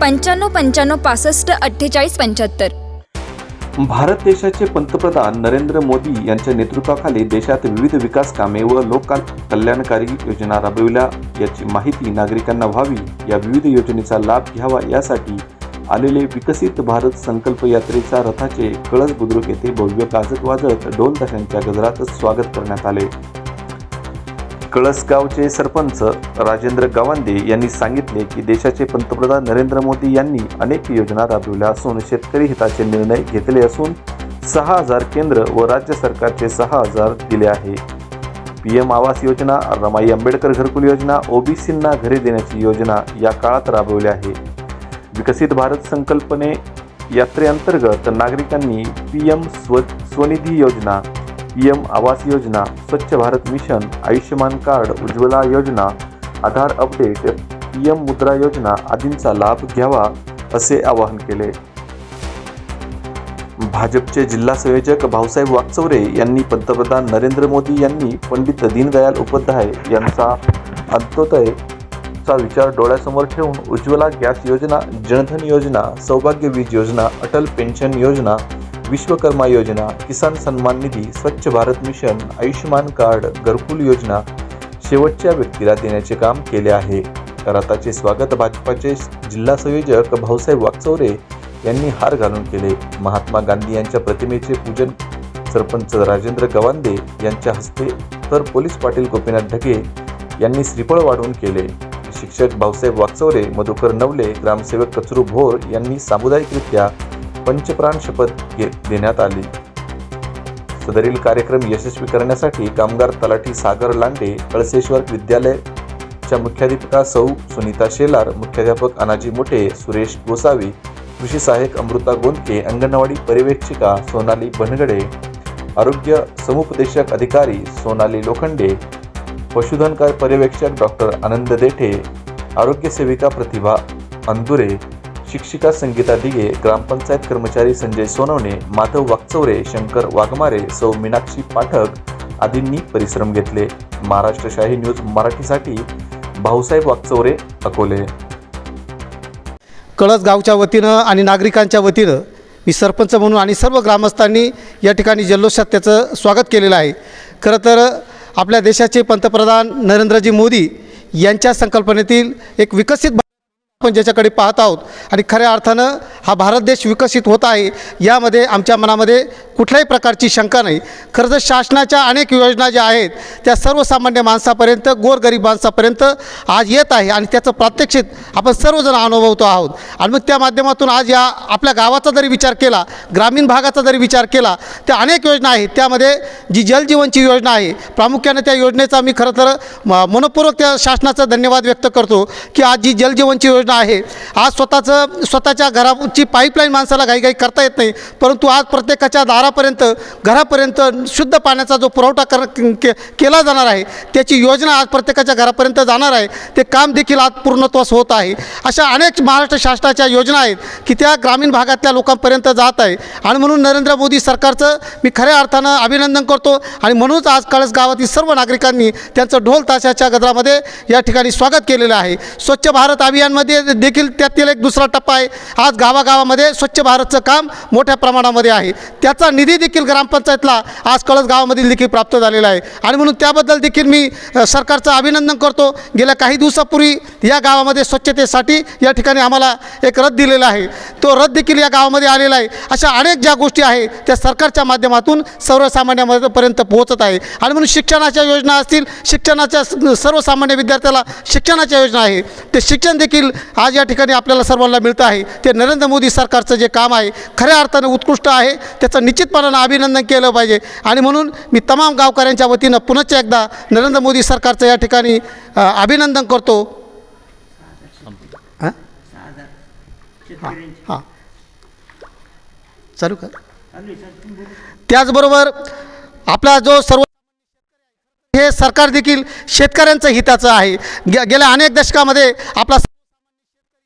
पंच्याण्णव पंच्याण्णव पासष्ट अठ्ठेचाळीस पंच्याहत्तर. भारत देशाचे पंतप्रधान नरेंद्र मोदी यांच्या नेतृत्वाखाली देशात विविध विकास कामे व लोक कल्याणकारी योजना राबविल्या. याची माहिती नागरिकांना व्हावी. या विविध योजनेचा लाभ घ्यावा यासाठी आलेले विकसित भारत संकल्प यात्रेचा रथाचे कळस बुद्रुक येथे भव्य गाजत वाजत ढोल ताशांच्या गजरात स्वागत करण्यात आले. कळसगावचे सरपंच राजेंद्र गावांदे यांनी सांगितले की देशाचे पंतप्रधान नरेंद्र मोदी यांनी अनेक योजना राबविल्या असून शेतकरी हिताचे निर्णय घेतले असून सहा हजार केंद्र व राज्य सरकारचे सहा हजार दिले आहे. पी एम आवास योजना रमाई आंबेडकर घरकुल योजना ओबीसींना घरे देण्याची योजना या काळात राबवली आहे. विकसित भारत संकल्पने यात्रेअंतर्गत नागरिकांनी पी एम स्व स्वनिधी योजना P M Awas Yojana Swachh Bharat mission Ayushman card Ujjwala Yojana Aadhaar update P M मुद्रा योजना आदींचा लाभ घ्यावा असे आवाहन केले. भाजपचे जिल्हा संयोजक भाऊसाहेब वागचौरे यांनी पंतप्रधान नरेंद्र मोदी यांनी पंडित दीनदयाल उपाध्याय यांचा अंत्योदय चा विचार डोळ्यासमोर ठेवून उज्ज्वला गॅस योजना जनधन योजना सौभाग्य वीज योजना अटल पेन्शन योजना विश्वकर्मा योजना किसान सन्मान निधी स्वच्छ भारत मिशन आयुष्यमान कार्ड घरकुल योजना शेवटच्या व्यक्तीला देण्याचे काम केले आहे. कराताचे स्वागत भाजपाचे जिल्हा संयोजक भाऊसाहेब वाकचौरे यांनी हार घालून केले. महात्मा गांधी यांच्या प्रतिमेचे पूजन सरपंच राजेंद्र गवांदे यांच्या हस्ते तर पोलीस पाटील गोपीनाथ ढगे यांनी श्रीफळ वाढवून केले. शिक्षक भाऊसाहेब वाकचौरे मधुकर नवले ग्रामसेवक कचरू भोर यांनी सामुदायिकरित्या पंचप्राण शपथ घे देण्यात आली. सदरील कार्यक्रम यशस्वी करण्यासाठी कामगार तलाठी सागर लांडे कळसेश्वर विद्यालयच्या मुख्याध्यापिका सौ सुनीता शेलार मुख्याध्यापक अनाजी मोठे सुरेश गोसावी कृषी सहाय्यक अमृता गोंदके अंगणवाडी पर्यवेक्षिका सोनाली बनगडे आरोग्य समुपदेशक अधिकारी सोनाली लोखंडे पशुधन काय पर्यवेक्षक डॉक्टर आनंद देठे आरोग्य सेविका प्रतिभा अंदुरे शिक्षिका संगीता दिघे ग्रामपंचायत कर्मचारी संजय सोनवणे माधव वाकचौरे शंकर वाघमारे सौ मीनाक्षी पाठक आदींनी परिश्रम घेतले. महाराष्ट्र शाही न्यूज मराठीसाठी भाऊसाहेब वाकचौरे अकोले. कळस गावच्या वतीनं आणि नागरिकांच्या वतीनं मी सरपंच म्हणून आणि सर्व ग्रामस्थांनी या ठिकाणी जल्लोषात त्याचं स्वागत केलेलं आहे. खरं तर आपल्या देशाचे पंतप्रधान नरेंद्रजी मोदी यांच्या संकल्पनेतील एक विकसित आपण ज्याच्याकडे पाहत आहोत आणि खऱ्या अर्थानं हा भारत देश विकसित होत आहे यामध्ये आमच्या मनामध्ये कुठल्याही प्रकारची शंका नाही. खरं तर शासनाच्या अनेक योजना ज्या आहेत त्या सर्वसामान्य माणसापर्यंत गोरगरीब माणसापर्यंत आज येत आहे आणि त्याचं प्रात्यक्षिक आपण सर्वजण अनुभवतो आहोत. आणि मग त्या माध्यमातून आज या आपल्या गावाचा जरी विचार केला ग्रामीण भागाचा जरी विचार केला त्या अनेक योजना आहेत. त्यामध्ये जी जलजीवनची योजना आहे प्रामुख्याने त्या योजनेचा मी खरं तर म- मनपूर्वक त्या शासनाचा धन्यवाद व्यक्त करतो की आज जी जलजीवनची योजना आहे. आज स्वतःचं स्वतःच्या घराची पाईपलाईन माणसाला घाईघाई करता येत नाही. परंतु आज प्रत्येकाच्या दारापर्यंत घरापर्यंत शुद्ध पाण्याचा जो पुरवठा कर के केला जाणार आहे त्याची योजना आज प्रत्येकाच्या घरापर्यंत जाणार आहे. ते काम देखील आज पूर्णत्वास होत आहे. अशा अनेक महाराष्ट्र शासनाच्या योजना आहेत की त्या ग्रामीण भागातल्या लोकांपर्यंत जात आहे. आणि म्हणून नरेंद्र मोदी सरकारचं मी खऱ्या अर्थानं अभिनंदन करतो. आणि म्हणूनच आज कळस गावातील सर्व नागरिकांनी त्यांचं ढोल ताशाच्या गजरामध्ये या ठिकाणी स्वागत केलेलं आहे. स्वच्छ भारत अभियानमध्ये देखील त्यातील एक दुसरा टप्पा आहे. आज गावागावामध्ये स्वच्छ भारतचं काम मोठ्या प्रमाणामध्ये आहे. त्याचा निधी देखील ग्रामपंचायतला आज कळस गावामधील देखील प्राप्त झालेला आहे. आणि म्हणून त्याबद्दल देखील मी सरकारचं अभिनंदन करतो. गेल्या काही दिवसापूर्वी या गावामध्ये स्वच्छतेसाठी या ठिकाणी आम्हाला एक रथ दिलेला आहे. तो रथ देखील या गावामध्ये आलेला आहे. अशा अनेक ज्या गोष्टी आहे त्या सरकारच्या माध्यमातून सर्वसामान्यापर्यंत पोहोचत आहे. आणि म्हणून शिक्षणाच्या योजना असतील शिक्षणाच्या सर्वसामान्य विद्यार्थ्याला शिक्षणाच्या योजना आहे. ते शिक्षण देखील आज या ठिकाणी आपल्याला सर्वांना मिळतं आहे. ते नरेंद्र मोदी सरकारचं जे काम आहे खऱ्या अर्थानं उत्कृष्ट आहे त्याचं निश्चितपणानं अभिनंदन केलं पाहिजे. आणि म्हणून मी तमाम गावकऱ्यांच्या वतीनं पुनश्च एकदा नरेंद्र मोदी सरकारचं या ठिकाणी अभिनंदन करतो. हां? हां चालू का त्याचबरोबर आपला जो सर्व हे सरकार देखील शेतकऱ्यांचं हिताचं आहे. गे गेल्या अनेक दशकामध्ये आपला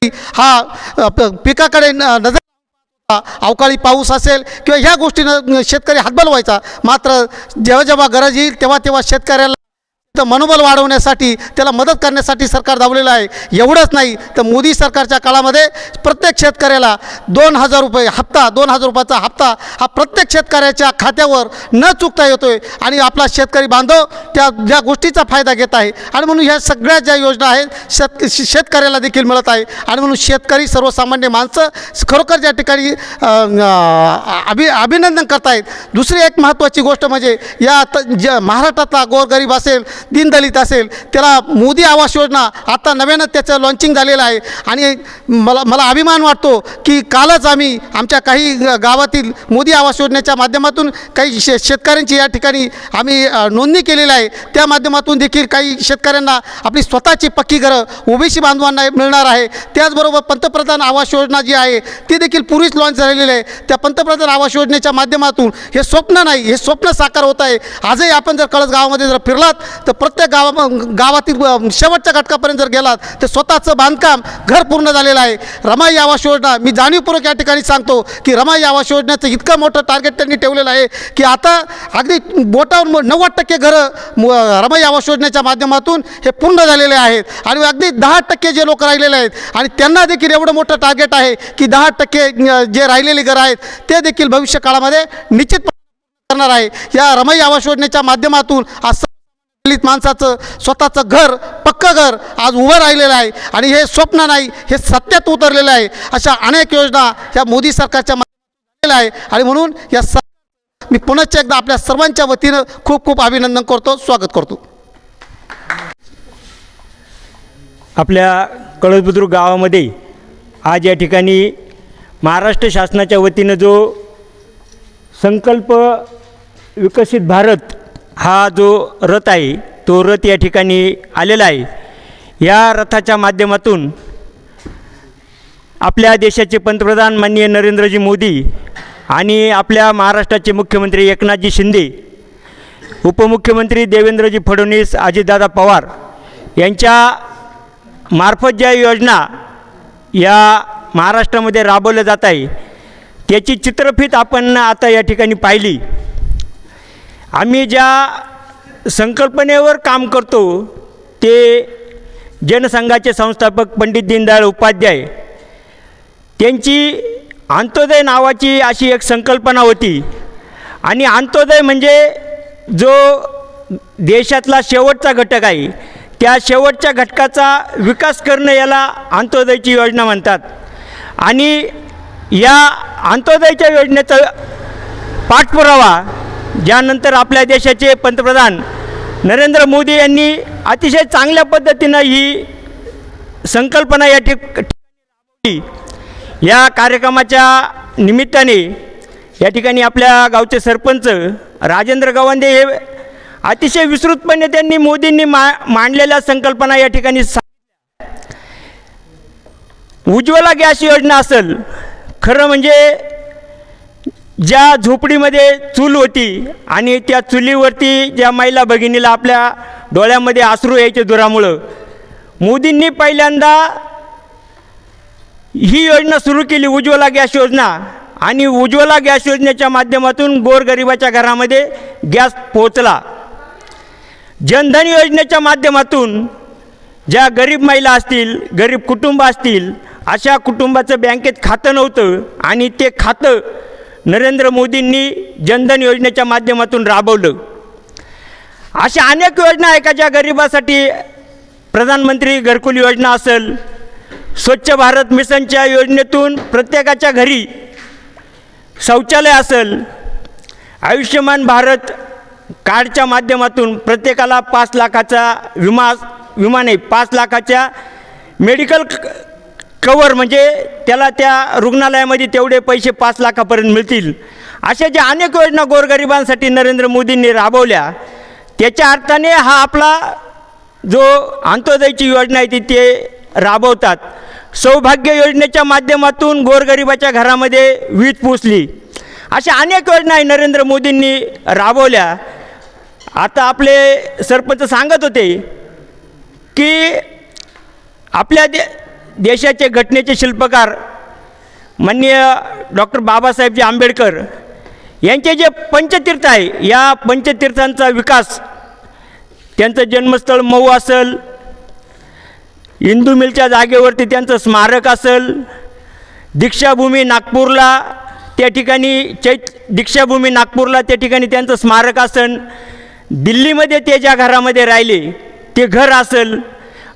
हा प- पिकाकडे न- नजर अवकाळी पाऊस असेल किंवा ह्या गोष्टीनं शेतकरी हातबल व्हायचा. मात्र जेव्हा जेव्हा गरज येईल तेव्हा तेव्हा शेतकऱ्याला तर मनोबल वाढवण्यासाठी त्याला मदत करण्यासाठी सरकार धावलेलं आहे. एवढंच नाही तर मोदी सरकारच्या काळामध्ये प्रत्येक शेतकऱ्याला दोन हजार रुपये हप्ता दोन हजार रुपयाचा हप्ता हा प्रत्येक शेतकऱ्याच्या खात्यावर न चुकता येतोय. आणि आपला शेतकरी बांधव त्या ज्या गोष्टीचा फायदा घेत आहे. आणि म्हणून ह्या सगळ्या ज्या योजना आहेत शेत शेतकऱ्याला देखील मिळत आहे. आणि म्हणून शेतकरी सर्वसामान्य माणसं खरोखर ज्या ठिकाणी अभि अभिनंदन करतायत. दुसरी एक महत्त्वाची गोष्ट म्हणजे या त ज महाराष्ट्रातला गोरगरीब असेल दीनदलित असेल त्याला मोदी आवास योजना आता नव्यानं त्याचं लॉन्चिंग झालेलं आहे. आणि मला मला अभिमान वाटतो की कालच आम्ही आमच्या काही गावातील मोदी आवास योजनेच्या माध्यमातून काही शे शेतकऱ्यांची या ठिकाणी आम्ही नोंदणी केलेली आहे. त्या माध्यमातून देखील काही शेतकऱ्यांना आपली स्वतःची पक्की घरं ओबीसी बांधवांना मिळणार आहे. त्याचबरोबर पंतप्रधान आवास योजना जी आहे ती देखील पूर्वीच लॉन्च झालेली आहे. त्या पंतप्रधान आवास योजनेच्या माध्यमातून हे स्वप्न नाही हे स्वप्न साकार होत आहे. आजही आपण जर कळस गावामध्ये जर फिरलात तर प्रत्येक गावा गावातील शेवटच्या घटकापर्यंत जर गेलात तर स्वतःचं बांधकाम घर पूर्ण झालेलं आहे. रमाई आवास योजना मी जाणीवपूर्वक या ठिकाणी सांगतो की रमाई आवास योजनेचं इतकं मोठं टार्गेट त्यांनी ठेवलेलं आहे की आता अगदी बोटावर नव्वद टक्के घरं रमाई आवास योजनेच्या माध्यमातून हे पूर्ण झालेले आहेत. आणि अगदी दहा टक्के जे लोक राहिलेले आहेत आणि त्यांना देखील एवढं मोठं टार्गेट आहे की दहा टक्के जे राहिलेली घरं आहेत ते देखील भविष्य काळामध्ये निश्चित करणार आहे. या रमाई आवास योजनेच्या माध्यमातून आज दलित माणसाचं स्वतःचं घर पक्कं घर आज उभं राहिलेलं आहे. आणि हे स्वप्न नाही हे सत्यात उतरलेलं आहे. अशा अनेक योजना ह्या मोदी सरकारच्या आहे. आणि म्हणून या स मी पुनश्च एकदा आपल्या सर्वांच्या वतीनं खूप खूप अभिनंदन करतो स्वागत करतो. आपल्या कळसबुद्रुक गावामध्ये आज या ठिकाणी महाराष्ट्र शासनाच्या वतीनं जो संकल्प विकसित भारत हा जो रथ आहे तो रथ या ठिकाणी आलेला आहे. या रथाच्या माध्यमातून आपल्या देशाचे पंतप्रधान माननीय नरेंद्रजी मोदी आणि आपल्या महाराष्ट्राचे मुख्यमंत्री एकनाथजी शिंदे उपमुख्यमंत्री देवेंद्रजी फडणवीस अजितदादा पवार यांच्या मार्फत ज्या योजना या महाराष्ट्रामध्ये राबवल्या जात आहे त्याची चित्रफीत आपण आता या ठिकाणी पाहिली. आम्ही ज्या संकल्पनेवर काम करतो ते जनसंघाचे संस्थापक पंडित दीनदयाळ उपाध्याय त्यांची अंत्योदय नावाची अशी एक संकल्पना होती. आणि अंत्योदय म्हणजे जो देशातला शेवटचा घटक आहे त्या शेवटच्या घटकाचा विकास करणं याला अंत्योदयची योजना म्हणतात. आणि या अंत्योदयच्या योजनेचा पाठपुरावा ज्यानंतर आपल्या देशाचे पंतप्रधान नरेंद्र मोदी यांनी अतिशय चांगल्या पद्धतीनं ही संकल्पना या ठिक ठिकाणी या कार्यक्रमाच्या निमित्ताने या ठिकाणी आपल्या गावचे सरपंच राजेंद्र गवांदे हे अतिशय विस्तृतपणे त्यांनी मोदींनी मा मांडलेल्या संकल्पना या ठिकाणी उज्ज्वला गॅस योजना असेल खरं म्हणजे ज्या झोपडीमध्ये चूल होती आणि त्या चुलीवरती ज्या महिला भगिनीला आपल्या डोळ्यामध्ये आसरू यायचे दुरामुळं मोदींनी पहिल्यांदा ही योजना सुरू केली उज्ज्वला गॅस योजना. आणि उज्ज्वला गॅस योजनेच्या माध्यमातून गोरगरिबाच्या घरामध्ये गॅस पोहोचला. जनधन योजनेच्या माध्यमातून ज्या गरीब महिला असतील गरीब कुटुंब असतील अशा कुटुंबाचं बँकेत खातं नव्हतं आणि ते खातं नरेंद्र मोदींनी जनधन योजनेच्या माध्यमातून राबवलं. अशा अनेक योजना आहे का ज्या गरिबासाठी प्रधानमंत्री घरकुल योजना असेल स्वच्छ भारत मिशनच्या योजनेतून प्रत्येकाच्या घरी शौचालय असेल आयुष्यमान भारत कार्डच्या माध्यमातून प्रत्येकाला पाच लाखाचा विमा विमा नाही पाच लाखाच्या मेडिकल क- कवर म्हणजे त्याला त्या रुग्णालयामध्ये तेवढे पैसे पाच लाखापर्यंत मिळतील. अशा ज्या अनेक योजना गोरगरिबांसाठी नरेंद्र मोदींनी राबवल्या त्याच्या अर्थाने हा आपला जो अंत्योदयची योजना आहे ती ते राबवतात. सौभाग्य योजनेच्या माध्यमातून गोरगरिबाच्या घरामध्ये वीज पोचली अशा अनेक योजना आहे नरेंद्र मोदींनी राबवल्या. आता आपले सरपंच सांगत होते की आपल्या दे देशाचे घटनेचे शिल्पकार माननीय डॉक्टर बाबासाहेबजी आंबेडकर यांचे जे पंचतीर्थ आहे या पंचतीर्थांचा विकास त्यांचं जन्मस्थळ मऊ असेल इंदू मिलच्या जागेवरती त्यांचं स्मारक असेल दीक्षाभूमी नागपूरला त्या ठिकाणी चैत दीक्षाभूमी नागपूरला त्या ठिकाणी त्यांचं स्मारक असेल दिल्लीमध्ये ते ज्या घरामध्ये राहिले ते घर असेल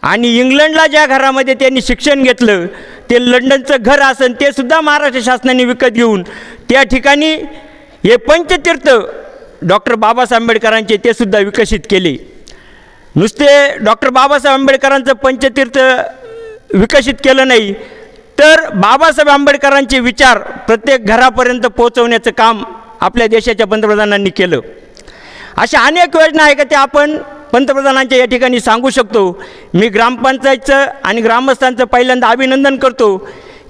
आणि इंग्लंडला ज्या घरामध्ये त्यांनी शिक्षण घेतलं ते लंडनचं घर असन ते सुद्धा महाराष्ट्र शासनाने विकत घेऊन त्या ठिकाणी हे पंचतीर्थ डॉक्टर बाबासाहेब आंबेडकरांचे ते सुद्धा विकसित केले. नुसते डॉक्टर बाबासाहेब आंबेडकरांचं पंचतीर्थ विकसित केलं नाही तर बाबासाहेब आंबेडकरांचे विचार प्रत्येक घरापर्यंत पोहोचवण्याचं काम आपल्या देशाच्या पंतप्रधानांनी केलं. अशा अनेक योजना आहे का त्या आपण पंतप्रधानांच्या या ठिकाणी सांगू शकतो मी ग्रामपंचायतचं आणि ग्रामस्थांचं पहिल्यांदा अभिनंदन करतो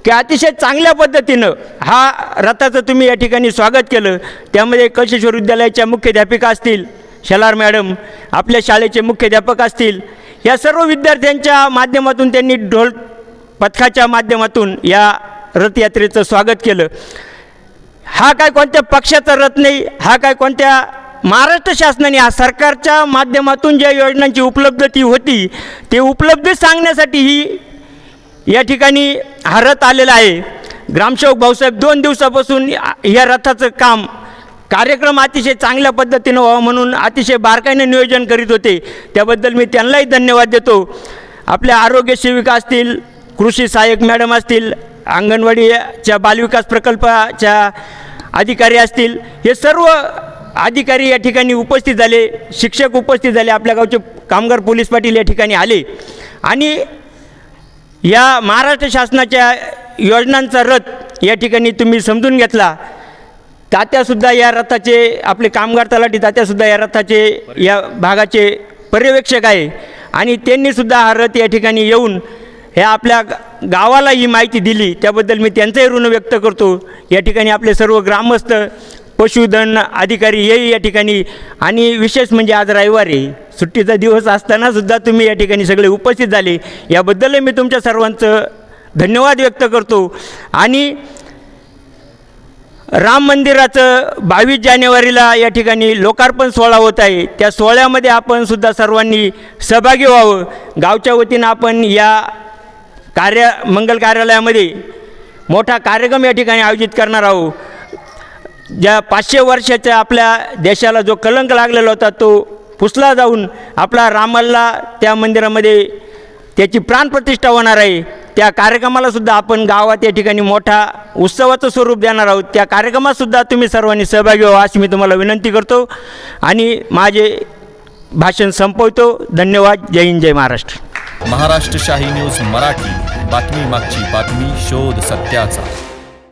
की अतिशय चांगल्या पद्धतीनं हा रथाचं तुम्ही या ठिकाणी स्वागत केलं. त्यामध्ये कशेश्वर विद्यालयाच्या मुख्याध्यापिका असतील शेलार मॅडम आपल्या शाळेचे मुख्याध्यापक असतील या सर्व विद्यार्थ्यांच्या माध्यमातून त्यांनी ढोल पथकाच्या माध्यमातून या रथयात्रेचं स्वागत केलं. हा काय कोणत्या पक्षाचा रथ नाही हा काय कोणत्या महाराष्ट्र शासनाने या सरकारच्या माध्यमातून ज्या योजनांची उपलब्धती होती ते उपलब्धी सांगण्यासाठी ही या ठिकाणी हा रथ आलेला आहे. ग्रामसेवक भाऊसाहेब दोन दिवसापासून या- रथाचं काम कार्यक्रम अतिशय चांगल्या पद्धतीनं व्हावं म्हणून अतिशय बारकाईने नियोजन करीत होते. त्याबद्दल मी त्यांनाही धन्यवाद देतो. आपल्या आरोग्य सेविका असतील कृषी सहाय्यक मॅडम असतील अंगणवाडीच्या बालविकास प्रकल्पाच्या अधिकारी असतील हे सर्व अधिकारी या ठिकाणी उपस्थित झाले शिक्षक उपस्थित झाले आपल्या गावचे कामगार पोलीस पाटील या ठिकाणी आले. आणि या महाराष्ट्र शासनाच्या योजनांचा रथ या ठिकाणी तुम्ही समजून घेतला. तात्यासुद्धा या रथाचे आपले कामगार तलाठी तात्यासुद्धा या रथाचे या भागाचे पर्यवेक्षक आहे. आणि त्यांनीसुद्धा हा रथ या ठिकाणी येऊन ह्या आपल्या गावाला ही माहिती दिली. त्याबद्दल मी त्यांचंही ऋण व्यक्त करतो. या ठिकाणी आपले सर्व ग्रामस्थ पशुधन अधिकारी हेही या ठिकाणी. आणि विशेष म्हणजे आज रविवारी सुट्टीचा दिवस असतानासुद्धा तुम्ही या ठिकाणी सगळे उपस्थित झाले. याबद्दलही मी तुमच्या सर्वांचं धन्यवाद व्यक्त करतो. आणि राम मंदिराचं बावीस जानेवारीला या ठिकाणी लोकार्पण सोहळा होत आहे. त्या सोहळ्यामध्ये आपण सुद्धा सर्वांनी सहभागी व्हावं. गावच्या वतीनं आपण या कार्य मंगल कार्यालयामध्ये मोठा कार्यक्रम या ठिकाणी आयोजित करणार आहोत. ज्या पाचशे वर्षाच्या आपल्या देशाला जो कलंक लागलेला होता तो पुसला जाऊन आपला रामल्ला त्या मंदिरामध्ये त्याची प्राणप्रतिष्ठा होणार आहे. त्या कार्यक्रमाला सुद्धा आपण गावात या ठिकाणी मोठा उत्सवाचं स्वरूप देणार आहोत. त्या कार्यक्रमात सुद्धा तुम्ही सर्वांनी सहभागी व्हा अशी मी तुम्हाला विनंती करतो. आणि माझे भाषण संपवतो. धन्यवाद. जय हिंद जय महाराष्ट्र. महाराष्ट्र शाही न्यूज मराठी. बातमी मागची बातमी शोध सत्याचा.